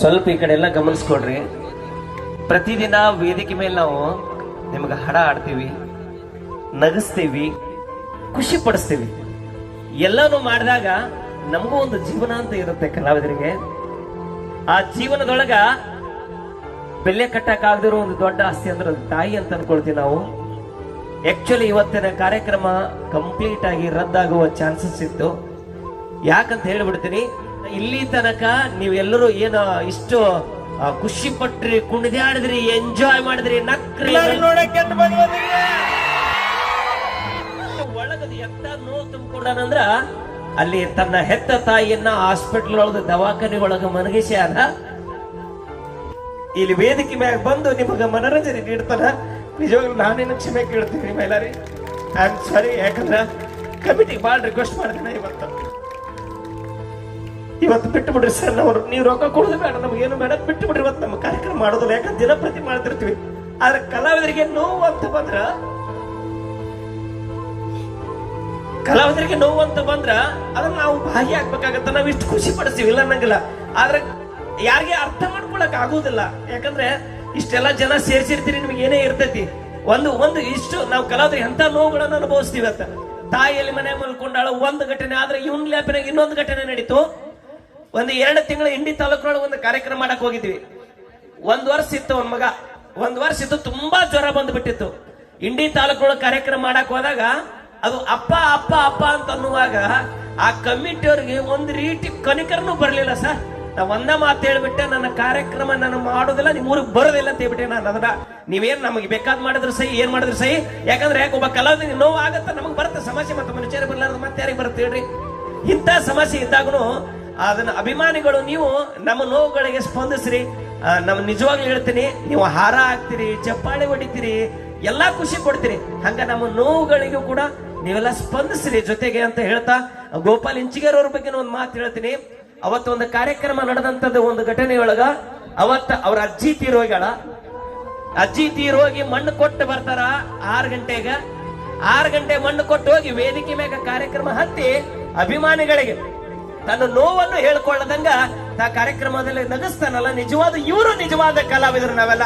ಸ್ವಲ್ಪ ಈ ಕಡೆ ಎಲ್ಲ ಗಮನಿಸ್ಕೊಡ್ರಿ ಪ್ರತಿದಿನ ವೇದಿಕೆ ಮೇಲೆ ನಾವು ನಿಮ್ಗೆ ಹಡ ಆಡ್ತೀವಿ, ನಗಿಸ್ತೀವಿ, ಖುಷಿ ಪಡಿಸ್ತೀವಿ. ಎಲ್ಲಾನು ಮಾಡಿದಾಗ ನಮಗೂ ಒಂದು ಜೀವನ ಅಂತ ಇರುತ್ತೆ ಕಲಾವಿದರಿಗೆ. ಆ ಜೀವನದೊಳಗ ಬೆಲೆ ಕಟ್ಟಕ್ಕಾಗದಿರೋ ಒಂದು ದೊಡ್ಡ ಆಸ್ತಿ ಅಂದ್ರೆ ಅದು ತಾಯಿ ಅಂತ ಅನ್ಕೊಳ್ತೀವಿ ನಾವು. ಆಕ್ಚುಲಿ ಇವತ್ತಿನ ಕಾರ್ಯಕ್ರಮ ಕಂಪ್ಲೀಟ್ ಆಗಿ ರದ್ದಾಗುವ ಚಾನ್ಸಸ್ ಇತ್ತು. ಯಾಕಂತ ಹೇಳ್ಬಿಡ್ತೀನಿ ಇಲ್ಲಿ ತನಕ ನೀವೆಲ್ಲರೂ ಏನು ಇಷ್ಟು ಖುಷಿ ಪಟ್ರಿ ಕುಣಿದಾಡಿದ್ರಿ ಎಂಜಾಯ್ ಮಾಡಿದ್ರಿ ನಕ್ರಿ. ನೋಡಕ್ಕೆ ಒಳಗದ ಎಂತ ನೋವು ತುಂಬಿಕೊಂಡಾನಂದ್ರ ಅಲ್ಲಿ ತನ್ನ ಹೆತ್ತ ತಾಯಿಯನ್ನ ಹಾಸ್ಪಿಟಲ್ ಒಳಗ ದವಾಖಾನೆ ಒಳಗ ಮನಗಿಸ್ಯಾರ ಇಲ್ಲಿ ವೇದಿಕೆ ಮ್ಯಾಗ ಬಂದು ನಿಮಗ ಮನರಂಜನೆ ನೀಡ್ತಾನ. ನಿಜವಾಗ್ಲೂ ನಾನೇನು ಕ್ಷಮೆ ಕೇಳ್ತೀನಿ ಮೈಲಾರಿ. ಐ ಆಮ್ ಸಾರಿ ಯಾಕಂದ್ರ ಕಮಿಟಿ ಭಾಳ ರಿಕ್ವೆಸ್ಟ್ ಮಾಡ್ತೀನಿ ಇವತ್ತು. ಇವತ್ತು ಬಿಟ್ಟು ಬಿಡ್ರಿ ಸರ್ ನಾವು ನೀವು ರೊಕ್ಕ ಕೊಡೋದು ಬೇಡ ಏನು ಬೇಡ ಬಿಟ್ಟು ಬಿಡ್ರಿ ಇವತ್ತು ನಮ್ಮ ಕಾರ್ಯಕ್ರಮ ಮಾಡೋದಿಲ್ಲ, ಯಾಕಂದ್ರೆ ದಿನಪ್ರತಿ ಮಾಡ್ತಿರ್ತೀವಿ. ಆದ್ರೆ ಕಲಾವಿದರಿಗೆ ನೋವು ಅಂತ ಬಂದ್ರ ಕಲಾವಿದರಿಗೆ ನೋವು ಅಂತ ಬಂದ್ರ ಅದನ್ನ ನಾವು ಭಾಗಿಯಾಗ್ಬೇಕಾಗತ್ತ ನಾವು ಇಷ್ಟು ಖುಷಿ ಪಡಿಸ್ತೀವಿ, ಇಲ್ಲ ಅನ್ನಂಗಿಲ್ಲ. ಆದ್ರೆ ಯಾರಿಗೆ ಅರ್ಥ ಮಾಡ್ಕೊಳಕ್ ಆಗುದಿಲ್ಲ. ಯಾಕಂದ್ರೆ ಇಷ್ಟೆಲ್ಲ ಜನ ಸೇರ್ಸಿರ್ತೀರಿ, ನಿಮ್ಗೆ ಏನೇ ಇರ್ತೈತಿ. ಒಂದು ಒಂದು ಇಷ್ಟು ನಾವು ಕಲಾವಿದರಿಗೆ ಎಂತ ನೋವುಗಳನ್ನ ಅನುಭವಿಸ್ತೀವಿ ಅಂತ ತಾಯಿಯಲ್ಲಿ ಮನೆ ಮಲ್ಕೊಂಡಾಳ, ಒಂದು ಘಟನೆ ಆದ್ರೆ ಇವನ್ ಲ್ಯಾಪಿನಾಗ ಇನ್ನೊಂದು ಘಟನೆ ನಡೀತು. ಒಂದು ಎರಡು ತಿಂಗಳ ಇಂಡಿ ತಾಲೂಕಿನೊಳಗೆ ಒಂದು ಕಾರ್ಯಕ್ರಮ ಮಾಡಕ್ ಹೋಗಿದ್ವಿ. ಒಂದ್ ವರ್ಷ ಇತ್ತು ಅವನ ಮಗ. ಒಂದ್ ವರ್ಷ ಇತ್ತು, ತುಂಬಾ ಜ್ವರ ಬಂದ್ಬಿಟ್ಟಿತ್ತು. ಹಿಂಡಿ ತಾಲೂಕಿನೊಳಗೆ ಕಾರ್ಯಕ್ರಮ ಮಾಡಕ್ ಹೋದಾಗ, ಅದು ಅಪ್ಪ ಅಪ್ಪ ಅಪ್ಪ ಅಂತ ಅನ್ನುವಾಗ ಆ ಕಮಿಟಿಯವ್ರಿಗೆ ಒಂದು ರೀತಿ ಕನಿಕರನು ಬರಲಿಲ್ಲ ಸರ್. ನಾ ಒಂದ ಮಾತು ಹೇಳ್ಬಿಟ್ಟೆ, ನನ್ನ ಕಾರ್ಯಕ್ರಮ ನಾನು ಮಾಡೋದಿಲ್ಲ ನಿಮ್ಮ ಊರಿಗೆ ಬರೋದಿಲ್ಲ ಅಂತ ಹೇಳ್ಬಿಟ್ಟೆ ನಾನು ಅದನ್ನ. ನೀವೇನು ನಮಗೆ ಬೇಕಾದ್ ಮಾಡಿದ್ರು ಸಹಿ, ಏನ್ ಮಾಡಿದ್ರು ಸಹಿ? ಯಾಕಂದ್ರೆ ಯಾಕೆ ಒಬ್ಬ ಕಲಾವಿದ ನೋವು ಆಗತ್ತ ನಮಗೆ ಬರುತ್ತೆ ಸಮಸ್ಯೆ ಮತ್ತೆ ಮನುಷ್ಯರು ಬರ್ಲಾರ್ದು ಮತ್ತೆ ಯಾರಿಗೆ ಬರುತ್ತೆ ಹೇಳ್ರಿ? ಇಂಥ ಸಮಸ್ಯೆ ಇದ್ದಾಗನು ಅದನ್ನ ಅಭಿಮಾನಿಗಳು, ನೀವು ನಮ್ಮ ನೋವುಗಳಿಗೆ ಸ್ಪಂದಿಸ್ರಿ. ನಮ್ಮ ನಿಜವಾಗ್ಲೂ ಹೇಳ್ತೀನಿ, ನೀವು ಹಾರ ಹಾಕ್ತೀರಿ, ಚಪ್ಪಾಳೆ ಹೊಡಿತೀರಿ, ಎಲ್ಲಾ ಖುಷಿ ಕೊಡ್ತೀರಿ. ಹಂಗ ನಮ್ಮ ನೋವುಗಳಿಗೂ ಕೂಡ ನೀವೆಲ್ಲ ಸ್ಪಂದಿಸ್ರಿ ಜೊತೆಗೆ ಅಂತ ಹೇಳ್ತಾ, ಗೋಪಾಲ್ ಇಂಚಿಗೇರ್ ಅವ್ರ ಬಗ್ಗೆ ಒಂದು ಮಾತು ಹೇಳ್ತೀನಿ. ಅವತ್ತು ಒಂದು ಕಾರ್ಯಕ್ರಮ ನಡೆದಂತದ್ದು ಒಂದು ಘಟನೆಯೊಳಗ, ಅವತ್ತ ಅವ್ರ ಅಜ್ಜಿ ತೀರೋಗ್ಯಾಳ. ಅಜ್ಜಿ ತೀರೋಗಿ ಮಣ್ಣು ಕೊಟ್ಟು ಬರ್ತಾರ ಆರು ಗಂಟೆಗ. ಆರು ಗಂಟೆ ಮಣ್ಣು ಕೊಟ್ಟು ಹೋಗಿ ವೇದಿಕೆ ಮ್ಯಾಗ ಕಾರ್ಯಕ್ರಮ ಹತ್ತಿ ಅಭಿಮಾನಿಗಳಿಗೆ ತನ್ನ ನೋವನ್ನು ಹೇಳ್ಕೊಳ್ಳದಂಗ ಆ ಕಾರ್ಯಕ್ರಮದಲ್ಲಿ ನಗಿಸ್ತಾನಲ್ಲ, ನಿಜವಾದ ಇವರು ನಿಜವಾದ ಕಲಾವಿದರು ನಾವೆಲ್ಲ.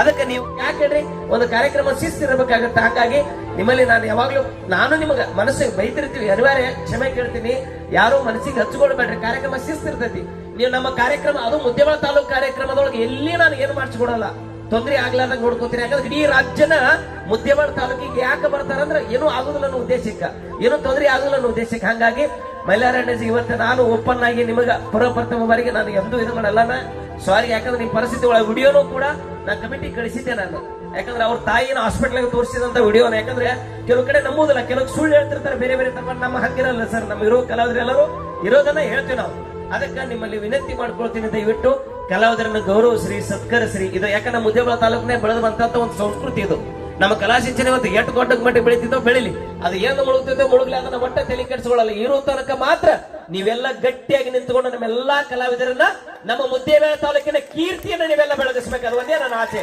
ಅದಕ್ಕೆ ನೀವು ಯಾಕೆ ಹೇಳ್ರಿ? ಒಂದು ಕಾರ್ಯಕ್ರಮ ಶಿಸ್ತಿರ್ಬೇಕಾಗತ್ತೆ. ಹಾಗಾಗಿ ನಿಮ್ಮಲ್ಲಿ ನಾನು ಯಾವಾಗ್ಲೂ, ನಾನು ನಿಮಗೆ ಮನಸ್ಸಿಗೆ ಬೈತಿರ್ತೀವಿ. ಅನಿವಾರ್ಯ, ಕ್ಷಮೆ ಕೇಳ್ತೀನಿ. ಯಾರು ಮನಸ್ಸಿಗೆ ಹಚ್ಕೊಳ್ಬೇಡ್ರಿ. ಕಾರ್ಯಕ್ರಮ ಶಿಸ್ತಿರ್ತೈತಿ. ನೀವು ನಮ್ಮ ಕಾರ್ಯಕ್ರಮ, ಅದು ಮುದ್ದೇಬಾಳ ತಾಲೂಕು ಕಾರ್ಯಕ್ರಮದೊಳಗೆ ಎಲ್ಲಿ ನಾನು ಏನು ಮಾಡಿಸ್ಕೊಡಲ್ಲ. ತೊಂದರೆ ಆಗ್ಲಾರ್ದಂಗ ನೋಡ್ಕೋತೀನಿ ಯಾಕಂದ್ರೆ ಇಡೀ ರಾಜ್ಯನ ಮುದ್ದೇಬಾಳ ತಾಲೂಕಿಗೆ ಯಾಕೆ ಬರ್ತಾರಂದ್ರೆ ಏನೂ ಆಗುದಿಲ್ಲ ಅನ್ನೋ ಉದ್ದೇಶಕ್ಕ. ಏನೂ ತೊಂದರೆ ಆಗುದಿಲ್ಲ ಅನ್ನೋ ಉದ್ದೇಶಕ್ಕೆ. ಹಂಗಾಗಿ ಮೈಲಾರಣ್ಣಜಿ, ಇವತ್ತು ನಾನು ಓಪನ್ ಆಗಿ ನಿಮಗೆ ಪ್ರಪ್ರಥಮ ಬಾರಿಗೆ ನಾನು ಎಂದೂ ಇದು ಮಾಡಲ್ಲ. ಸಾರಿ, ಯಾಕಂದ್ರೆ ನಿಮ್ಮ ಪರಿಸ್ಥಿತಿ ಒಳಗೆ ವಿಡಿಯೋನು ಕೂಡ ನಾನು ಕಮಿಟಿ ಕಳಿಸಿದ್ದೆ ನಾನು. ಯಾಕಂದ್ರೆ ಅವ್ರ ತಾಯಿನ ಹಾಸ್ಪಿಟಲ್ ತೋರಿಸಿದಂತ ವಿಡಿಯೋನ. ಯಾಕಂದ್ರೆ ಕೆಲವು ಕಡೆ ನಂಬುದಿಲ್ಲ ಕೆಲವು ಸುಳ್ಳು ಹೇಳ್ತಿರ್ತಾರೆ, ಬೇರೆ ಬೇರೆ ತರ ನಮ್ಮ ಹಕ್ಕಿರಲ್ಲ ಸರ್. ನಮ್ಮ ಇರೋ ಕಲಾವಿದ್ರೆ ಎಲ್ಲರೂ ಇರೋದನ್ನ ಹೇಳ್ತೀವಿ ನಾವು. ಅದಕ್ಕೆ ನಿಮ್ಮಲ್ಲಿ ವಿನಂತಿ ಮಾಡ್ಕೊಳ್ತೀನಿ. ದಯವಿಟ್ಟು ಕಲಾವಿದರನ್ನು ಗೌರವಿಸ್ರಿ ಸತ್ಕರಿಸ್ರಿ ಇದು ಯಾಕಂದ್ರೆ ಮುದ್ದೇಬಳ ತಾಲೂಕಿನೇ ಒಂದು ಸಂಸ್ಕೃತಿ ಇದು. ನಮ್ಮ ಕಲಾ ಶಿಕ್ಷಣ ಇವತ್ತು ಎಷ್ಟು ಗೊಡ್ಡಕ್ಕೆ ಮಟ್ಟಿ ಬೆಳೀತಿದ್ದೋ ಬೆಳಿಲಿ. ಅದು ಏನು ಮುಳುಗ್ತಿದ್ದೋ ಮುಳುಗ್ಲಿ, ಅದನ್ನ ಒಟ್ಟ ತಲೆ ಕೆಡಿಸ್ಕೊಳ್ಳಲ್ಲ. ಇರೋ ತನಕ ಮಾತ್ರ ನೀವೆಲ್ಲ ಗಟ್ಟಿಯಾಗಿ ನಿಂತುಕೊಂಡು ನಮ್ಮೆಲ್ಲಾ ಕಲಾವಿದರನ್ನ ನಮ್ಮ ಮುದ್ದೇಬೇಳ ತಾಲೂಕಿನ ಕೀರ್ತಿಯನ್ನ ನೀವೆಲ್ಲ ಬೆಳಗಿಸ್ಬೇಕು. ಅದು ಒಂದೇ ನನ್ನ ಆಸೆ.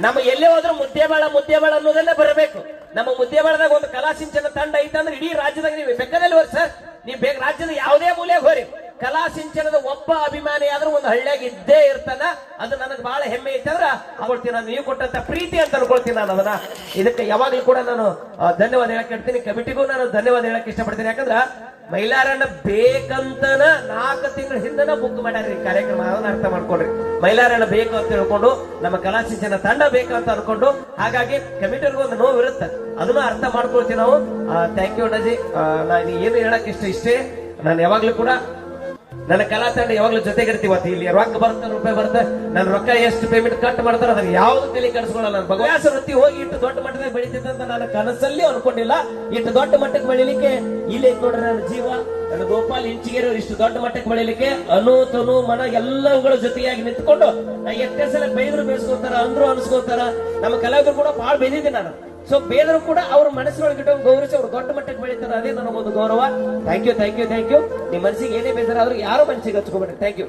ನಮ್ಮ ಎಲ್ಲೇ ಹೋದ್ರೂ ಮುದ್ದೇಬೇಳ ಮುದ್ದೇಬೇಳ ಅನ್ನೋದಲ್ಲೇ ಬರಬೇಕು. ನಮ್ಮ ಮುದ್ದೇಬೇಳದಾಗ ಒಂದು ಕಲಾ ಸಿಂಚನ ತಂಡ ಅಂದ್ರೆ ಇಡೀ ರಾಜ್ಯದಾಗ ನೀವು ಬೆಕ್ಕದಲ್ಲಿ ಸರ್ ನೀವು ಬೇಗ ರಾಜ್ಯದ ಯಾವುದೇ ಮೂಲೆಗೆ ಹೋರಿ ಕಲಾ ಸಿಂಚನದ ಒಬ್ಬ ಅಭಿಮಾನಿ ಆದ್ರೂ ಒಂದು ಹಳ್ಳಿಯಾಗ ಇದ್ದೇ ಇರ್ತಾನ ಅದು ನನಗೆ ಬಹಳ ಹೆಮ್ಮೆ ಐತೆ ಅಂದ್ರೆ ಅನ್ಕೊಳ್ತೀನಿ ನಾನು. ನೀವು ಕೊಟ್ಟಂತ ಪ್ರೀತಿ ಅಂತ ಅನ್ಕೊಳ್ತೀನಿ ನಾನು ಅದನ್ನ. ಇದಕ್ಕೆ ಯಾವಾಗಲೂ ಕೂಡ ನಾನು ಧನ್ಯವಾದ ಹೇಳಕ್ ಇಡ್ತೀನಿ ಕಮಿಟಿಗೂ ನಾನು ಧನ್ಯವಾದ ಹೇಳಕ್ ಇಷ್ಟಪಡ್ತೀನಿ. ಯಾಕಂದ್ರ ಮೈಲಾರಣ್ಣ ಬೇಕಂತನ ನಾಲ್ಕು ತಿಂಗಳ ಹಿಂದನ ಬುಕ್ ಮಾಡ್ಯಾರ್ರಿ ಕಾರ್ಯಕ್ರಮ. ಅದನ್ನ ಅರ್ಥ ಮಾಡ್ಕೊಡ್ರಿ ಮೈಲಾರಣ್ಣ ಬೇಕು ಅಂತ ಹೇಳ್ಕೊಂಡು, ನಮ್ಮ ಕಲಾ ಶಿಕ್ಷಣ ತಂಡ ಬೇಕು ಅಂತ ಅನ್ಕೊಂಡು, ಹಾಗಾಗಿ ಕಮಿಟಿಗೂ ಒಂದು ನೋವು ಇರುತ್ತೆ. ಅದನ್ನ ಅರ್ಥ ಮಾಡ್ಕೊಳ್ತೀವಿ ನಾವು. ಥ್ಯಾಂಕ್ ಯು ಅಣ್ಣಜಿ. ನಾನು ಏನು ಹೇಳಕ್ ಇಷ್ಟ ಇಷ್ಟೇ. ನಾನು ಯಾವಾಗ್ಲೂ ಕೂಡ ನನ್ನ ಕಲಾ ತಂಡ ಯಾವಾಗ್ಲೂ ಜೊತೆಗಿರ್ತೀವಿ ಅತಿ ಇಲ್ಲಿ ರೊಕ್ಕ ಬರುತ್ತೆ, ರೂಪಾಯಿ ಬರುತ್ತೆ. ನನ್ನ ರೊಕ್ಕ ಎಷ್ಟು ಪೇಮೆಂಟ್ ಕಟ್ ಮಾಡ್ತಾರೆ ಅದನ್ನ ಯಾವ್ದು ತಲೆ ಕೆಡಿಸ್ಕೊಳ್ಳಲ್ಲ ನನ್ನ ಭಗವಾಸ ವೃತ್ತಿ ಹೋಗಿ ಇಟ್ಟು ದೊಡ್ಡ ಮಟ್ಟದಾಗ ಬೆಳಿತಿದ್ದೆ ಅಂತ ನಾನು ಕನಸಲ್ಲಿ ಅನ್ಕೊಂಡಿಲ್ಲ. ಇಟ್ಟು ದೊಡ್ಡ ಮಟ್ಟಕ್ಕೆ ಬೆಳಿಲಿಕ್ಕೆ ಇಲ್ಲಿ ನೋಡ್ರಿ ನನ್ನ ಜೀವ, ನನ್ನ ಗೋಪಾಲ್ ಇಂಚಿಗೇರಿ ಇಷ್ಟು ದೊಡ್ಡ ಮಟ್ಟಕ್ಕೆ ಬೆಳಿಲಿಕ್ಕೆ ಅನು ತನು ಮನ ಎಲ್ಲವುಗಳ ಜೊತೆಯಾಗಿ ನಿಂತ್ಕೊಂಡು ನಾ ಎಷ್ಟೇ ಸಲ ಬೈದ್ರು ಬೇಸ್ಕೋತಾರ ಅಂದ್ರು ಅನ್ಸ್ಕೊತಾರ. ನಮ್ಮ ಕಲಾವಿದರು ಕೂಡ ಬಾಳ್ ಬೆಂದಿದ್ದೆ ನಾನು. ಸೊ ಬೇದರು ಕೂಡ ಅವ್ರ ಮನಸ್ಸಿನೊಳಗೆ ಇಟ್ಟು ಗೌರವಿಸಿ ಅವ್ರು ದೊಡ್ಡ ಮಟ್ಟಕ್ಕೆ ಬೆಳೀತಾರೆ. ಅದೇ ನನಗೊಂದು ಗೌರವ. Thank you thank you thank you ನಿಮ್ಮ ಮನಸ್ಸಿಗೆ ಏನೇ ಬೇಜಾರಾದ್ರೂ ಯಾರೋ ಮನಸ್ಸಿಗೆ ಹಚ್ಕೋಬೇಡಿ ಥ್ಯಾಂಕ್ ಯು